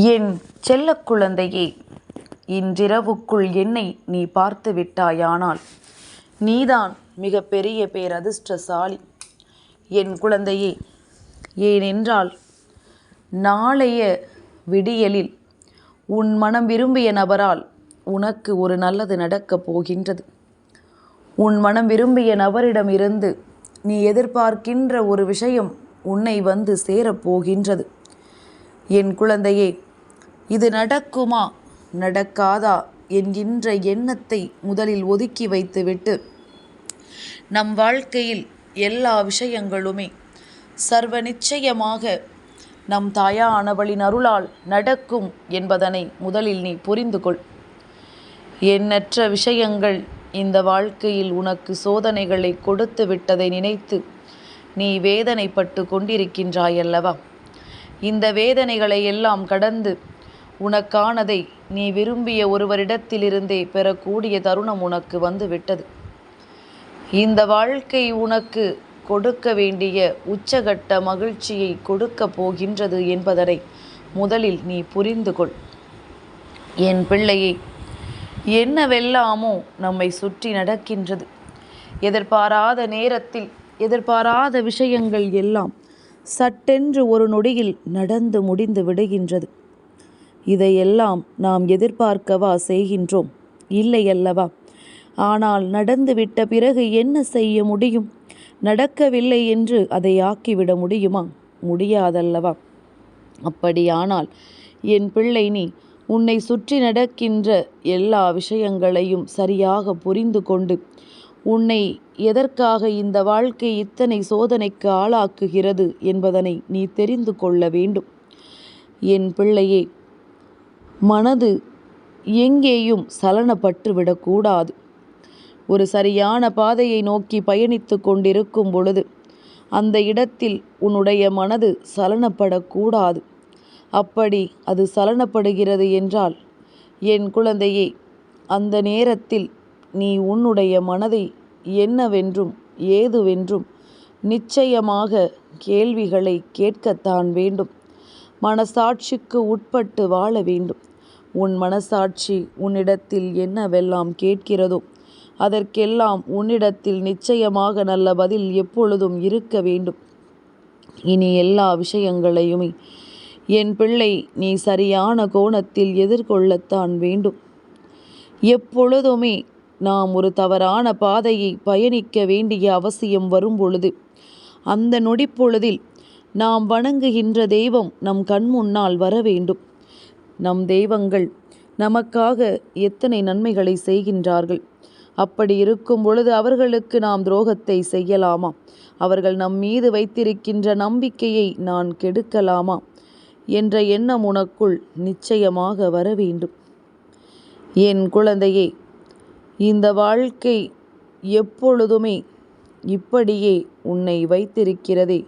என் செல்ல குழந்தையே இன்றிரவுக்குள் என்னை நீ பார்த்து விட்டாயானால் நீதான் மிகப்பெரிய பேரதிர்ஷ்டசாலி. என் குழந்தையே ஏனென்றால் நாளைய விடியலில் உன் மனம் விரும்பிய நபரால் உனக்கு ஒரு நல்லது நடக்கப் போகின்றது. உன் மனம் விரும்பிய நபரிடமிருந்து நீ எதிர்பார்க்கின்ற ஒரு விஷயம் உன்னை வந்து சேரப்போகின்றது என் குழந்தையே இது நடக்குமா? நடக்காதா? என்கின்ற எண்ணத்தை முதலில் ஒதுக்கி வைத்துவிட்டு நம் வாழ்க்கையில் எல்லா விஷயங்களுமே சர்வ நிச்சயமாக நம் தாயானவளின் அருளால் நடக்கும் என்பதனை முதலில் நீ புரிந்து கொள். எண்ணற்ற விஷயங்கள் இந்த வாழ்க்கையில் உனக்கு சோதனைகளை கொடுத்து விட்டதை நினைத்து நீ வேதனைப்பட்டு கொண்டிருக்கின்றாயல்லவா? இந்த வேதனைகளை எல்லாம் கடந்து உனக்கானதை நீ விரும்பிய ஒருவரிடத்திலிருந்தே பெறக்கூடிய தருணம் உனக்கு வந்து விட்டது இந்த வாழ்க்கை உனக்கு கொடுக்க வேண்டிய உச்சகட்ட மகிழ்ச்சியை கொடுக்க போகின்றது என்பதனை முதலில் நீ புரிந்து கொள். என் பிள்ளையே என்னவெல்லாமோ நம்மை சுற்றி நடக்கின்றது. எதிர்பாராத நேரத்தில் எதிர்பாராத விஷயங்கள் எல்லாம் சட்டென்று ஒரு நொடியில் நடந்து முடிந்து விடுகின்றது. இதையெல்லாம் நாம் எதிர்பார்க்கவா செய்கின்றோம்? இல்லை அல்லவா? ஆனால் நடந்துவிட்ட பிறகு என்ன செய்ய முடியும்? நடக்கவில்லை என்று அதை ஆக்கிவிட முடியுமா? முடியாதல்லவா? அப்படியானால் என் பிள்ளை நீ உன்னை சுற்றி நடக்கின்ற எல்லா விஷயங்களையும் சரியாக புரிந்து கொண்டு உன்னை எதற்காக இந்த வாழ்க்கை இத்தனை சோதனைக்கு ஆளாக்குகிறது என்பதனை நீ தெரிந்து கொள்ள வேண்டும். என் பிள்ளையே மனது எங்கேயும் சலனப்பட்டு விடக்கூடாது ஒரு சரியான பாதையை நோக்கி பயணித்து கொண்டிருக்கும் பொழுது அந்த இடத்தில் உன்னுடைய மனது சலனப்படக்கூடாது. அப்படி அது சலனப்படுகிறது என்றால் என் குழந்தையே அந்த நேரத்தில் நீ உன்னுடைய மனதை என்னவென்றும் ஏதுவென்றும் நிச்சயமாக கேள்விகளை கேட்கத்தான் வேண்டும். மனசாட்சிக்கு உட்பட்டு வாழ வேண்டும். உன் மனசாட்சி உன்னிடத்தில் என்னவெல்லாம் கேட்கிறதோ அதற்கெல்லாம் உன்னிடத்தில் நிச்சயமாக நல்ல பதில் எப்பொழுதும் இருக்க வேண்டும். இனி எல்லா விஷயங்களையுமே என் பிள்ளை நீ சரியான கோணத்தில் எதிர்கொள்ளத்தான் வேண்டும். எப்பொழுதுமே நாம் ஒரு தவறான பாதையை பயணிக்க வேண்டிய அவசியம் வரும்பொழுது அந்த நொடிப்பொழுதில் நாம் வணங்குகின்ற தெய்வம் நம் கண் முன்னால் வர வேண்டும். நம் தெய்வங்கள் நமக்காக எத்தனை நன்மைகளை செய்கின்றார்கள். அப்படி இருக்கும் பொழுது அவர்களுக்கு நாம் துரோகத்தை செய்யலாமா? அவர்கள் நம் மீது வைத்திருக்கின்ற நம்பிக்கையை நான் கெடுக்கலாமா? என்ற எண்ணம் உனக்குள் நிச்சயமாக வர வேண்டும். என் குழந்தையே இந்த வாழ்க்கை எப்பொழுதுமே இப்படியே உன்னை வைத்திருக்கிறதே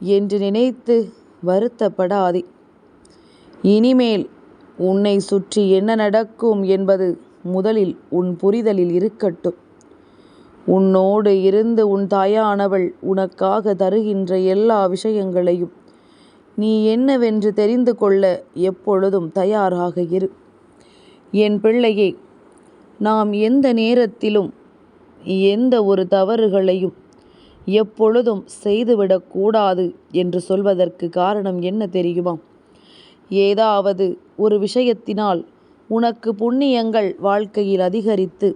என்று நினைத்து வருத்தப்படாதே. இனிமேல் உன்னை சுற்றி என்ன நடக்கும் என்பது முதலில் உன் புரிதலில் இருக்கட்டும். உன்னோடு இருந்து உன் தாயானவள் உனக்காக தருகின்ற எல்லா விஷயங்களையும் நீ என்னவென்று தெரிந்து கொள்ள எப்பொழுதும் தயாராக இரு. என் பிள்ளையே நாம் எந்த நேரத்திலும் எந்த ஒரு தவறுகளையும் எப்பொழுதும் செய்துவிடக்கூடாது என்று சொல்வதற்கு காரணம் என்ன தெரியுமா? ஏதாவது ஒரு விஷயத்தினால் உனக்கு புண்ணியங்கள் வாழ்க்கையில் அதிகரித்து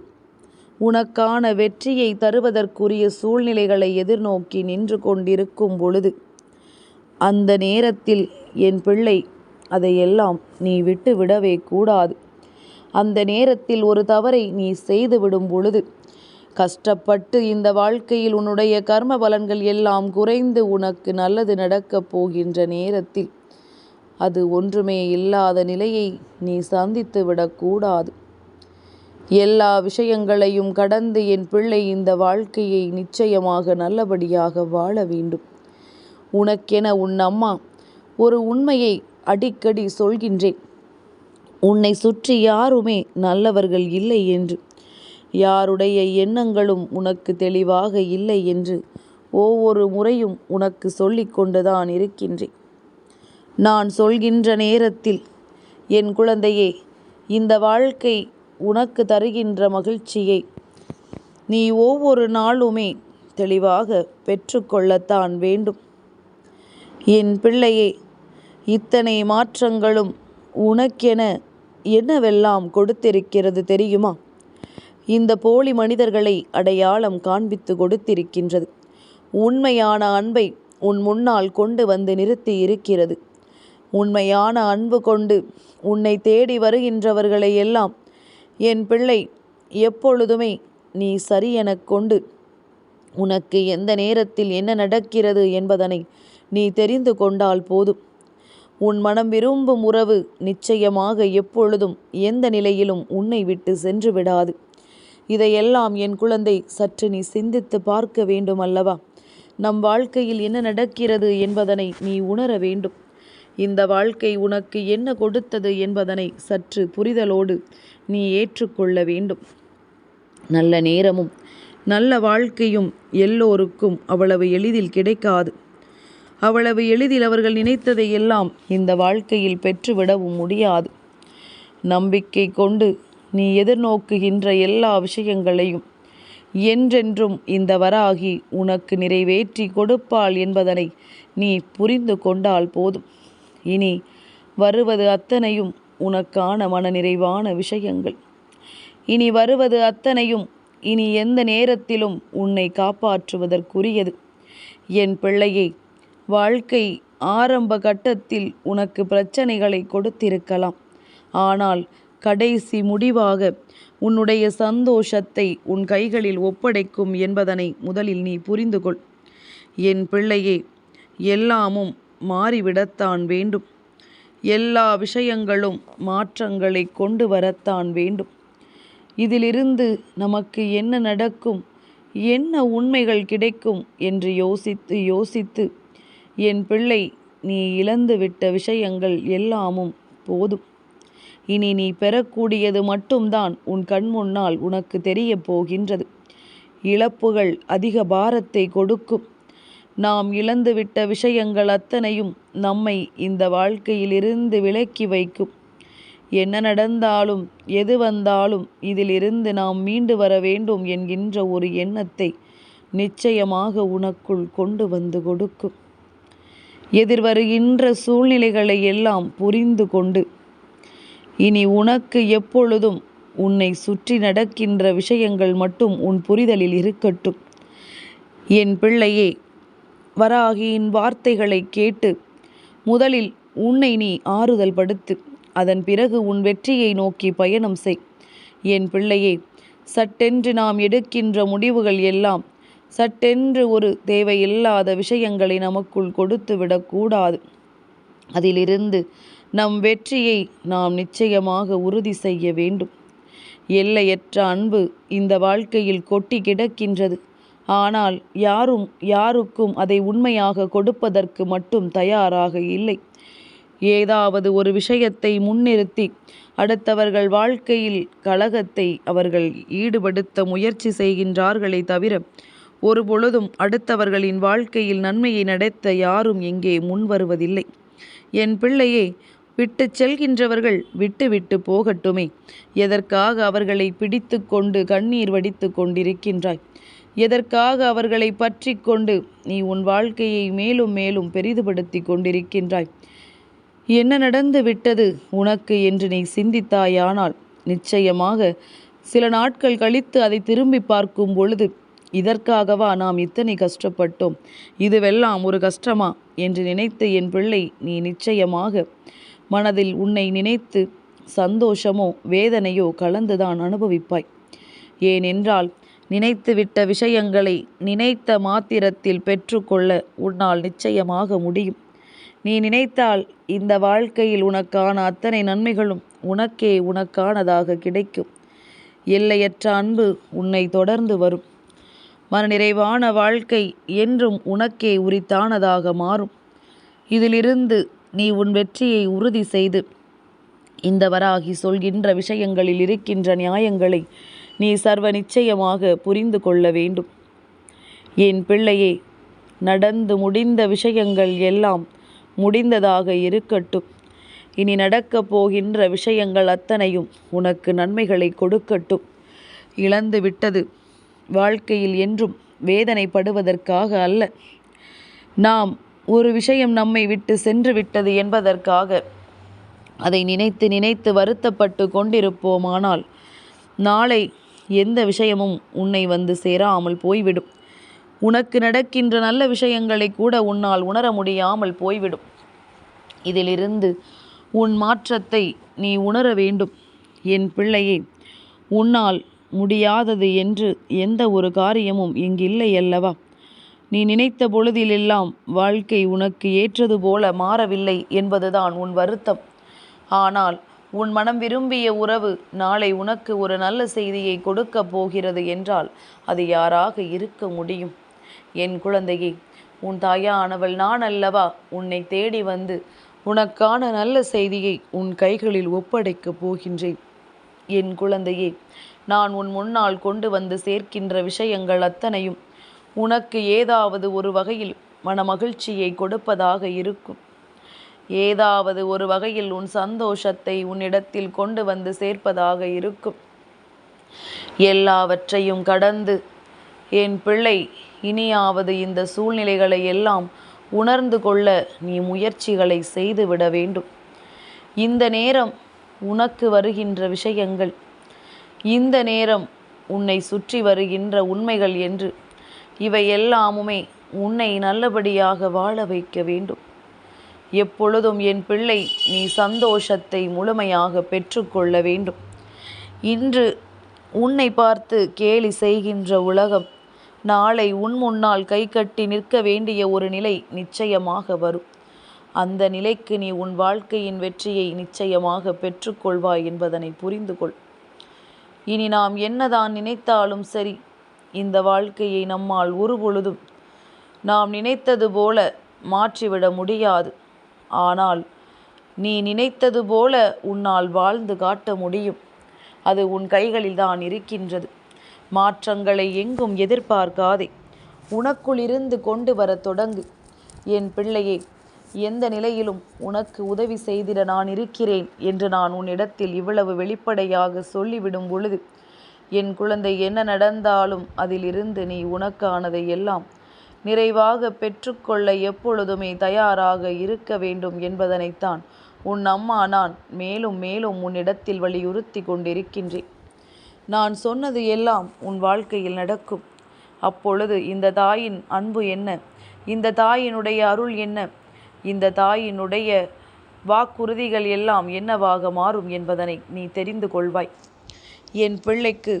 உனக்கான வெற்றியை தருவதற்குரிய சூழ்நிலைகளை எதிர்நோக்கி நின்று கொண்டிருக்கும் பொழுது அந்த நேரத்தில் என் பிள்ளை அதையெல்லாம் நீ விட்டு விடவே கூடாது. அந்த நேரத்தில் ஒரு தவறை நீ செய்துவிடும் பொழுது கஷ்டப்பட்டு இந்த வாழ்க்கையில் உன்னுடைய கர்ம பலன்கள் எல்லாம் குறைந்து உனக்கு நல்லது நடக்கப் போகின்ற நேரத்தில் அது ஒன்றுமே இல்லாத நிலையை நீ சந்தித்து விடக்கூடாது. எல்லா விஷயங்களையும் கடந்து என் பிள்ளை இந்த வாழ்க்கையை நிச்சயமாக நல்லபடியாக வாழ வேண்டும். உனக்கென உன் அம்மா ஒரு உண்மையை அடிக்கடி சொல்கின்றேன். உன்னை சுற்றி யாருமே நல்லவர்கள் இல்லை என்று. யாருடைய எண்ணங்களும் உனக்கு தெளிவாக இல்லை என்று ஒவ்வொரு முறையும் உனக்கு சொல்லிக்கொண்டுதான் இருக்கின்றேன். நான் சொல்கின்ற நேரத்தில் என் குழந்தையே இந்த வாழ்க்கை உனக்கு தருகின்ற மகிழ்ச்சியை நீ ஒவ்வொரு நாளுமே தெளிவாக பெற்றுக்கொள்ளத்தான் வேண்டும். என் பிள்ளையே இத்தனை மாற்றங்களும் உனக்கென என்னவெல்லாம் கொடுத்திருக்கிறது தெரியுமா? இந்த போலி மனிதர்களை அடையாளம் காண்பித்து கொடுத்திருக்கின்றது. உண்மையான அன்பை உன் முன்னால் கொண்டு வந்து நிறுத்தி இருக்கிறது. உண்மையான அன்பு கொண்டு உன்னை தேடி வருகின்றவர்களை எல்லாம் என் பிள்ளை எப்பொழுதுமே நீ சரியெனக் கொண்டு உனக்கு எந்த நேரத்தில் என்ன நடக்கிறது என்பதனை நீ தெரிந்து கொண்டால் போதும். உன் மனம் விரும்பும் உறவு நிச்சயமாக எப்பொழுதும் எந்த நிலையிலும் உன்னை விட்டு சென்று விடாது. இதையெல்லாம் என் குழந்தை சற்று நீ சிந்தித்து பார்க்க வேண்டும் அல்லவா? நம் வாழ்க்கையில் என்ன நடக்கிறது என்பதனை நீ உணர வேண்டும். இந்த வாழ்க்கை உனக்கு என்ன கொடுத்தது என்பதனை சற்று புரிதலோடு நீ ஏற்றுக்கொள்ள வேண்டும். நல்ல நேரமும் நல்ல வாழ்க்கையும் எல்லோருக்கும் அவ்வளவு எளிதில் கிடைக்காது. அவ்வளவு எளிதில் அவர்கள் நினைத்ததை எல்லாம் இந்த வாழ்க்கையில் பெற்றுவிடவும் முடியாது. நம்பிக்கை கொண்டு நீ எதிர்நோக்குகின்ற எல்லா விஷயங்களையும் என்றென்றும் இந்த வராகி உனக்கு நிறைவேற்றி கொடுப்பாள் என்பதனை நீ புரிந்து கொண்டால் போதும். இனி வருவது அத்தனையும் உனக்கான மனநிறைவான விஷயங்கள். இனி வருவது அத்தனையும் இனி எந்த நேரத்திலும் உன்னை காப்பாற்றுவதற்குரியது. என் பிள்ளையை வாழ்க்கை ஆரம்ப கட்டத்தில் உனக்கு பிரச்சனைகளை கொடுத்திருக்கலாம். ஆனால் கடைசி முடிவாக உன்னுடைய சந்தோஷத்தை உன் கைகளில் ஒப்படைக்கும் என்பதனை முதலில் நீ புரிந்து கொள் என் பிள்ளையே எல்லாமும் மாறிவிடத்தான் வேண்டும். எல்லா விஷயங்களும் மாற்றங்களை கொண்டு வரத்தான் வேண்டும். இதிலிருந்து நமக்கு என்ன நடக்கும்? என்ன உண்மைகள் கிடைக்கும்? என்று யோசித்து யோசித்து என் பிள்ளை நீ இழந்துவிட்ட விஷயங்கள் எல்லாமும் போதும். இனி நீ பெறக்கூடியது மட்டும்தான் உன் கண் முன்னால் உனக்கு தெரிய போகின்றது. இழப்புகள் அதிக பாரத்தை கொடுக்கும். நாம் இழந்துவிட்ட விஷயங்கள் அத்தனையும் நம்மை இந்த வாழ்க்கையிலிருந்து விலக்கி வைக்கும். என்ன நடந்தாலும் எது வந்தாலும் இதிலிருந்து நாம் மீண்டு வர வேண்டும் என்கின்ற ஒரு எண்ணத்தை நிச்சயமாக உனக்குள் கொண்டு வந்து கொடுக்கும். எதிர்வருகின்ற சூழ்நிலைகளை எல்லாம் புரிந்து கொண்டு இனி உனக்கு எப்பொழுதும் உன்னை சுற்றி நடக்கின்ற விஷயங்கள் மட்டும் உன் புரிதலில் இருக்கட்டும். என் பிள்ளையே வராகியின் வார்த்தைகளை கேட்டு முதலில் உன்னை நீ ஆறுதல் படுத்து அதன் பிறகு உன் வெற்றியை நோக்கி பயணம் செய். என் பிள்ளையே சட்டென்று நாம் எடுக்கின்ற முடிவுகள் எல்லாம் சட்டென்று ஒரு தேவையில்லாத விஷயங்களை நமக்குள் கொடுத்து விடக்கூடாது. அதிலிருந்து நம் வெற்றியை நாம் நிச்சயமாக உறுதி செய்ய வேண்டும். எல்லையற்ற அன்பு இந்த வாழ்க்கையில் கொட்டி கிடக்கின்றது. ஆனால் யாரும் யாருக்கும் அதை உண்மையாக கொடுப்பதற்கு மட்டும் தயாராக இல்லை. ஏதாவது ஒரு விஷயத்தை முன்னிறுத்தி அடுத்தவர்கள் வாழ்க்கையில் கழகத்தை அவர்கள் ஈடுபடுத்த முயற்சி செய்கின்றார்களே தவிர ஒரு பொழுதும் அடுத்தவர்களின் வாழ்க்கையில் நன்மையை நடத்த யாரும் எங்கே முன் வருவதில்லை என் பிள்ளையே விட்டு செல்கின்றவர்கள் விட்டு விட்டு போகட்டுமே. எதற்காக அவர்களை பிடித்து கொண்டு கண்ணீர் வடித்து கொண்டிருக்கின்றாய்? எதற்காக அவர்களை பற்றி கொண்டு நீ உன் வாழ்க்கையை மேலும் மேலும் பெரிதுபடுத்தி கொண்டிருக்கின்றாய்? என்ன நடந்து விட்டது உனக்கு என்று நீ சிந்தித்தாயானால் நிச்சயமாக சில நாட்கள் கழித்து அதை திரும்பி பார்க்கும் பொழுது இதற்காகவா நாம் இத்தனை கஷ்டப்பட்டோம்? இதுவெல்லாம் ஒரு கஷ்டமா? என்று நினைத்து என் பிள்ளை நீ நிச்சயமாக மனதில் உன்னை நினைத்து சந்தோஷமோ வேதனையோ கலந்துதான் அனுபவிப்பாய். ஏனென்றால் நினைத்துவிட்ட விஷயங்களை நினைத்த மாத்திரத்தில் பெற்றுக்கொள்ள உன்னால் நிச்சயமாக முடியும். நீ நினைத்தால் இந்த வாழ்க்கையில் உனக்கான அத்தனை நன்மைகளும் உனக்கே உனக்கானதாக கிடைக்கும். எல்லையற்ற அன்பு உன்னை தொடர்ந்து வரும். மனநிறைவான வாழ்க்கை என்றும் உனக்கே உரித்தானதாக மாறும். இதிலிருந்து நீ உன் வெற்றியை உறுதி செய்து இந்த வராகி சொல்கின்ற விஷயங்களில் இருக்கின்ற நியாயங்களை நீ சர்வ நிச்சயமாக புரிந்து கொள்ள வேண்டும். என் பிள்ளையே நடந்து முடிந்த விஷயங்கள் எல்லாம் முடிந்ததாக இருக்கட்டும். இனி நடக்கப் போகின்ற விஷயங்கள் அத்தனையும் உனக்கு நன்மைகளை கொடுக்கட்டும். இழந்து விட்டது வாழ்க்கையில் என்றும் வேதனைப்படுவதற்காக அல்ல. நாம் ஒரு விஷயம் நம்மை விட்டு சென்று விட்டது என்பதற்காக அதை நினைத்து நினைத்து வருத்தப்பட்டு கொண்டிருப்போமானால் நாளை எந்த விஷயமும் உன்னை வந்து சேராமல் போய்விடும். உனக்கு நடக்கின்ற நல்ல விஷயங்களை கூட உன்னால் உணர முடியாமல் போய்விடும். இதிலிருந்து உன் மாற்றத்தை நீ உணர வேண்டும். என் பிள்ளையே உன்னால் முடியாதது என்று எந்த ஒரு காரியமும் இங்கில்லை அல்லவா நீ நினைத்த பொழுதிலெல்லாம் வாழ்க்கை உனக்கு ஏற்றது போல மாறவில்லை என்பதுதான் உன் வருத்தம். ஆனால் உன் மனம் விரும்பிய உறவு நாளை உனக்கு ஒரு நல்ல செய்தியை கொடுக்க போகிறது என்றால் அது யாராக இருக்க முடியும்? என் குழந்தையே உன் தாயானவள் நான் அல்லவா உன்னை தேடி வந்து உனக்கான நல்ல செய்தியை உன் கைகளில் ஒப்படைக்கப் போகின்றேன். என் குழந்தையே நான் உன் முன்னால் கொண்டு வந்து சேர்க்கின்ற விஷயங்கள் அத்தனையும் உனக்கு ஏதாவது ஒரு வகையில் மனமகிழ்ச்சியை கொடுப்பதாக இருக்கும். ஏதாவது ஒரு வகையில் உன் சந்தோஷத்தை உன்னிடத்தில் கொண்டு வந்து சேர்ப்பதாக இருக்கும். எல்லாவற்றையும் கடந்து என் பிள்ளை இனியாவது இந்த சூழ்நிலைகளை எல்லாம் உணர்ந்து கொள்ள நீ முயற்சிகளை செய்துவிட வேண்டும். இந்த நேரம் உனக்கு வருகின்ற விஷயங்கள் இந்த நேரம் உன்னை சுற்றி வருகின்ற உண்மைகள் என்று. இவை எல்லாமுமே உன்னை நல்லபடியாக வாழ வைக்க வேண்டும். எப்பொழுதும் என் பிள்ளை நீ சந்தோஷத்தை முழுமையாக பெற்றுக்கொள்ள வேண்டும். இன்று உன்னை பார்த்து கேலி செய்கின்ற உலகம் நாளை உன் முன்னால் கை கட்டி நிற்க வேண்டிய ஒரு நிலை நிச்சயமாக வரும். அந்த நிலைக்கு நீ உன் வாழ்க்கையின் வெற்றியை நிச்சயமாக பெற்றுக்கொள்வாய் என்பதனை புரிந்து கொள் இனி நாம் என்னதான் நினைத்தாலும் சரி இந்த வாழ்க்கையை நம்மால் ஒரு பொழுதும் நாம் நினைத்தது போல மாற்றிவிட முடியாது. ஆனால் நீ நினைத்தது போல உன்னால் வாழ்ந்து காட்ட முடியும். அது உன் கைகளில் தான் இருக்கின்றது. மாற்றங்களை எங்கும் எதிர்பார்க்காதே. உனக்குள் இருந்து கொண்டு வர தொடங்கு. என் பிள்ளையே எந்த நிலையிலும் உனக்கு உதவி செய்திட நான் இருக்கிறேன் என்று நான் உன்னிடத்தில் இவ்வளவு வெளிப்படையாக சொல்லிவிடும் பொழுது என் குழந்தை என்ன நடந்தாலும் அதிலிருந்து நீ உனக்கானதை எல்லாம் நிறைவாக பெற்றுக்கொள்ள எப்பொழுதுமே தயாராக இருக்க வேண்டும் என்பதனைத்தான் உன் அம்மா நான் மேலும் மேலும் உன்னிடத்தில் வலியுறுத்தி கொண்டிருக்கின்றேன். நான் சொன்னது எல்லாம் உன் வாழ்க்கையில் நடக்கும். அப்பொழுது இந்த தாயின் அன்பு என்ன? இந்த தாயினுடைய அருள் என்ன? இந்த தாயினுடைய வாக்குறுதிகள் எல்லாம் என்னவாக மாறும் என்பதனை நீ தெரிந்து கொள்வாய். என் பிள்ளைக்கு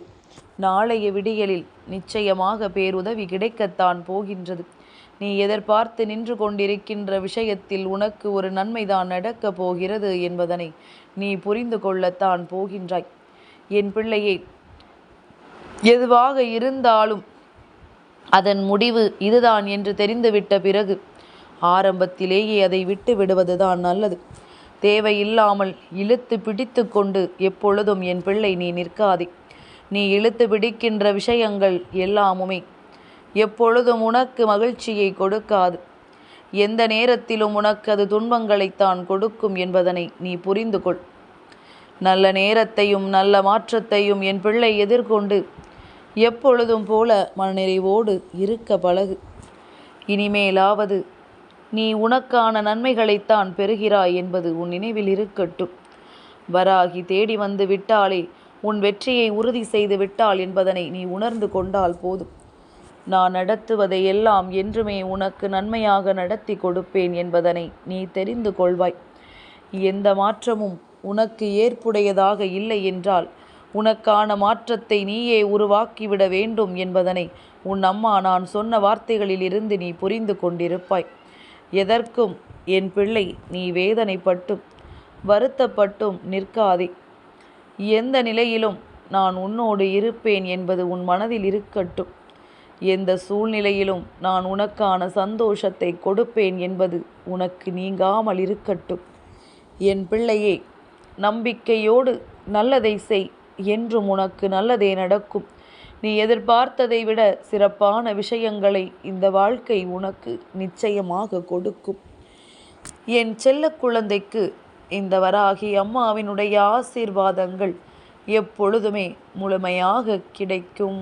நாளைய விடியலில் நிச்சயமாக பேருதவி கிடைக்கத்தான் போகின்றது. நீ எதிர்பார்த்து நின்று கொண்டிருக்கின்ற விஷயத்தில் உனக்கு ஒரு நன்மைதான் நடக்கப் போகிறது என்பதனை நீ புரிந்து கொள்ளத்தான் போகின்றாய். என் பிள்ளையே எதுவாக இருந்தாலும் அதன் முடிவு இதுதான் என்று தெரிந்துவிட்ட பிறகு ஆரம்பத்திலேயே அதை விட்டு விடுவதுதான் நல்லது. தேவையில்லாமல் இழுத்து பிடித்து கொண்டு எப்பொழுதும் என் பிள்ளை நீ நிற்காதே. நீ இழுத்து பிடிக்கின்ற விஷயங்கள் எல்லாமுமே எப்பொழுதும் உனக்கு மகிழ்ச்சியை கொடுக்காது. எந்த நேரத்திலும் உனக்கு அது துன்பங்களைத்தான் கொடுக்கும் என்பதனை நீ புரிந்து கொள். நல்ல நேரத்தையும் நல்ல மாற்றத்தையும் என் பிள்ளை எதிர்கொண்டு எப்பொழுதும் போல மனநிறைவோடு இருக்க பழகு. இனிமேலாவது நீ உனக்கான நன்மைகளைத்தான் பெறுகிறாய் என்பது உன் நினைவில் இருக்கட்டும். வராகி தேடி வந்து விட்டாலே உன் வெற்றியை உறுதி செய்து விட்டாள் என்பதனை நீ உணர்ந்து கொண்டால் போதும். நான் நடத்துவதை எல்லாம் என்றுமே உனக்கு நன்மையாக நடத்தி கொடுப்பேன் என்பதனை நீ தெரிந்து கொள்வாய். எந்த மாற்றமும் உனக்கு ஏற்புடையதாக இல்லை என்றால் உனக்கான மாற்றத்தை நீயே உருவாக்கிவிட வேண்டும் என்பதனை உன் அம்மா நான் சொன்ன வார்த்தைகளிலிருந்து நீ புரிந்து கொண்டிருப்பாய். எதற்கும் என் பிள்ளை நீ வேதனைப்பட்டும் வருத்தப்பட்டும் நிற்காதே. எந்த நிலையிலும் நான் உன்னோடு இருப்பேன் என்பது உன் மனதில் இருக்கட்டும். எந்த சூழ்நிலையிலும் நான் உனக்கான சந்தோஷத்தை கொடுப்பேன் என்பது உனக்கு நீங்காமல் இருக்கட்டும். என் பிள்ளையே நம்பிக்கையோடு நல்லதை செய் என்றும் உனக்கு நல்லதே நடக்கும். நீ எதிர்பார்த்ததை விட சிறப்பான விஷயங்களை இந்த வாழ்க்கை உனக்கு நிச்சயமாக கொடுக்கும். என் செல்ல குழந்தைக்கு இந்த வராகி அம்மாவினுடைய ஆசீர்வாதங்கள் எப்பொழுதுமே முழுமையாக கிடைக்கும்.